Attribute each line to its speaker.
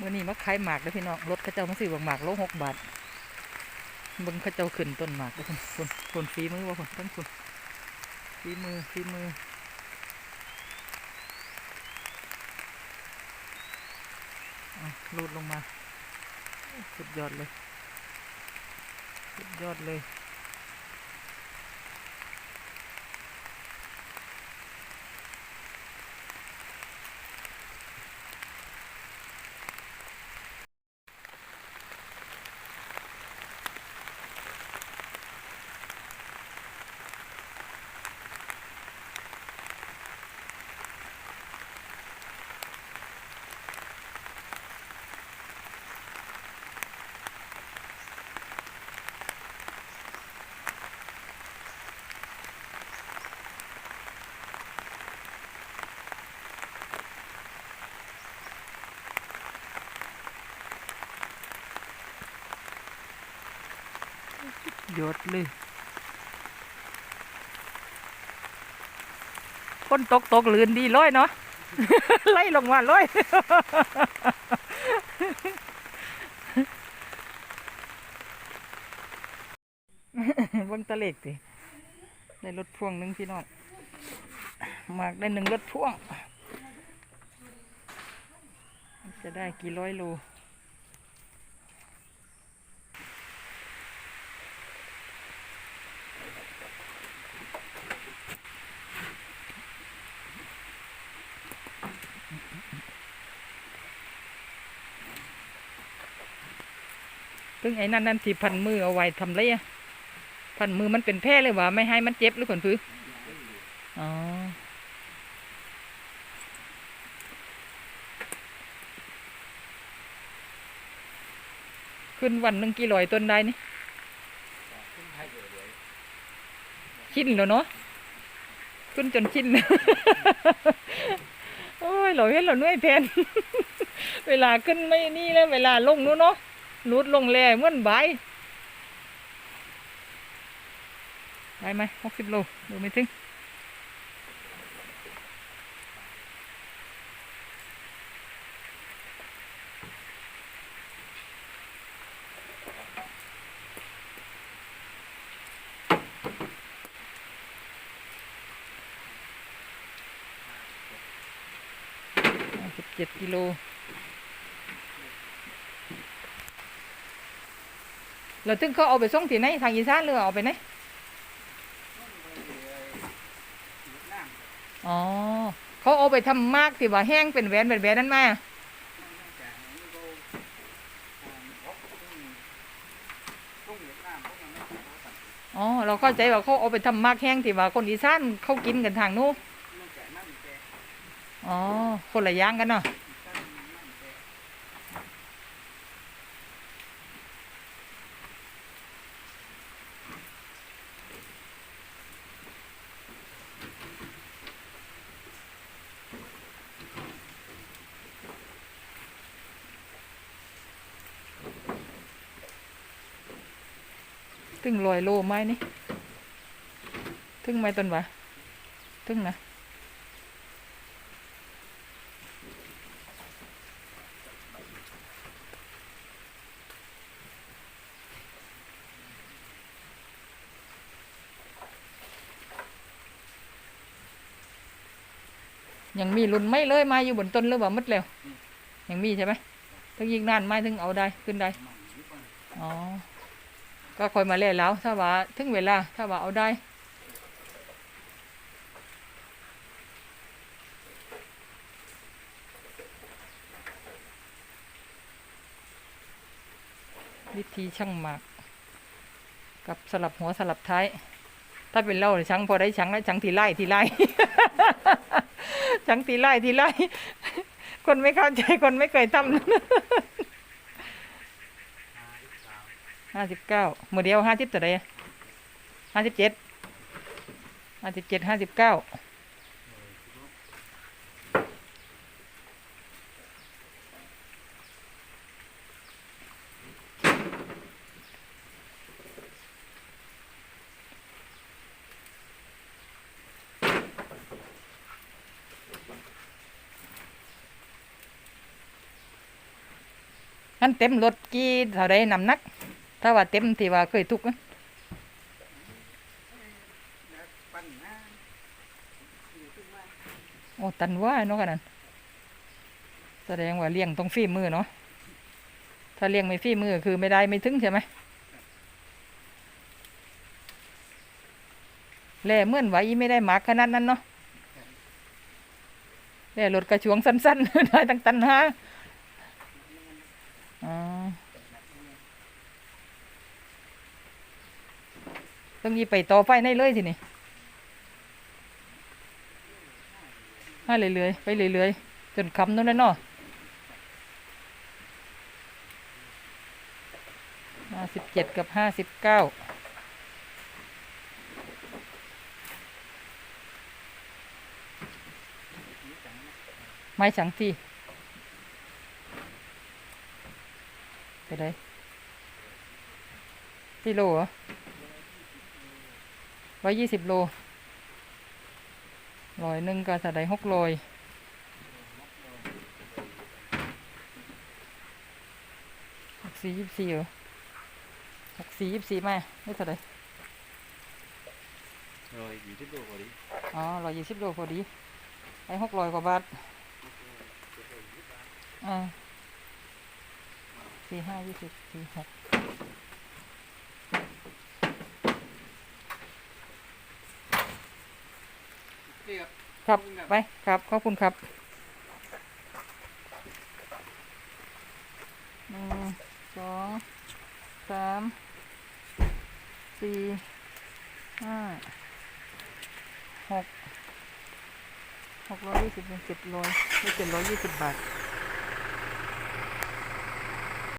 Speaker 1: มื่อนี้มาขายหมากเลยพี่น้องรถข้าเจ้ามาซื้อบักหมากโลหกบาทเบิ่งข้าเจ้าขึ้นต้นหมากเลยคนคนคนฝีมือว่าคนทั้งคนฝีมือฝีมือลูดลงมา สุดยอดเลย สุดยอดเลย ยอดเลยคนตกตกลื่นดีร้อยเนาะไล่ลงมาร้อยบิ่งตะเล็กสิได้รถพ่วงหนึ่งพี่น้องมากได้หนึ่งรถพ่วง จะได้กี่ร้อยโล ซึ่งไอ้นั่นนั่นที่พันมือเอาไว้ทำไรอะพันมือมันเป็นแพร่เลยว่าไม่ให้มันเจ็บหรือขนพื้อ๋อขึ้นวันหนึ่งกี่ร้อยต้นได้นี่ชินแล้วเนาะขึ้นจนชินโอ้ยเราเห็นเราเหนื่อยแทนเวลาขึ้นไม่นี่แล้ว เวลาลงนู้นเนาะ ลุดลงแล่เหมือนใบได้ไหมหกสิบโลดูไม่ถึงเจ็ดกิโล แล้วถึงเขาเอาไปส่งที่ไหนทางอีสานหรือเอาไปไหนอ๋อ เขาเอาไปทำมากที่ว่าแห้งเป็นแหวนเป็นแหวนนั่นไหมอ๋อ เราเข้าใจว่าเขาเอาไปทำมากแห้งที่ว่าคนอีสานเขากินกันทางนู้นอ๋อ คนละย่างกันเนาะ ถึงลอยโลไหมนี่ ถึงไหมต้นวะถึงนะยังมีรุ่นไม่เลยม้อยู่บนต้นหรือว่ามัดแล้วยังมีใช่ไหมถึงยิงนานไม้ถึงเอาได้ขึ้นได้ อ๋อ ก็คอยมาเล่นแล้วถ้าว่าถึงเวลาถ้าว่าเอาได้วิธีช่างหมากกับสลับหัวสลับท้าย ถ้าเป็นเล่าเนี่ยช่างพอได้ช่างแล้วช่างทีไล่ทีไล่ช่างทีไล่ทีไล่คนไม่เข้าใจคนไม่เคยทำ ห้าสิบเก้าหมื่นเดียวห้าสิบตัวใดห้าสิบเจ็ดห้าสิบเจ็ดห้าสิบเก้ามันเต็มรถกี่เท่าไรน้ำหนัก ถ้าว่าเต็มที่ว่าเคยทุกข์นะ
Speaker 2: ปั้นนะอยู่ขึ้นมา
Speaker 1: โอ้ตันว่าเนาะกันนั่นแสดงว่าเลี้ยงต้องฝีมือเนาะถ้าเลี้ยงไม่ฝีมือคือไม่ได้ไม่ถึงใช่ไหมแล่เมื่อนไหวไม่ได้หมากขนาดนั้นเนาะแล่รถกระชวงสั้นๆได้ตั้งตันฮะอ๋อ ต้องยีไปต่อไฟในเลยทีนี่ให้เรื่อยๆไปเรื่อยๆจนคำนู้นน่ะเนาะห้าสิบเจ็ดกับห้าสิบเก้าไม้สังทีไปได้ที่โลเหรอ ร้อยยี่สิบโลร้อยหนึ่งก็จะได้หกร้อยหกสี่ยี่สิบสี่เหรอหกสี่ยี่สิบสี่มาไม่เท่าไหร
Speaker 2: rồi gì tiếp tục rồi đi
Speaker 1: อ๋อร้อยยี่สิบโลพอดีไอ้หกร้อยกว่าบาทอ่าสี่ห้ายี่สิบสี่หก ครับ ไปครับ ขอบคุณครับหนึ่งสองสามสี่ห้าหกหกร้อยยี่สิบเป็นเจ็ดร้อยได้เจ็ดร้อยยี่สิบบาท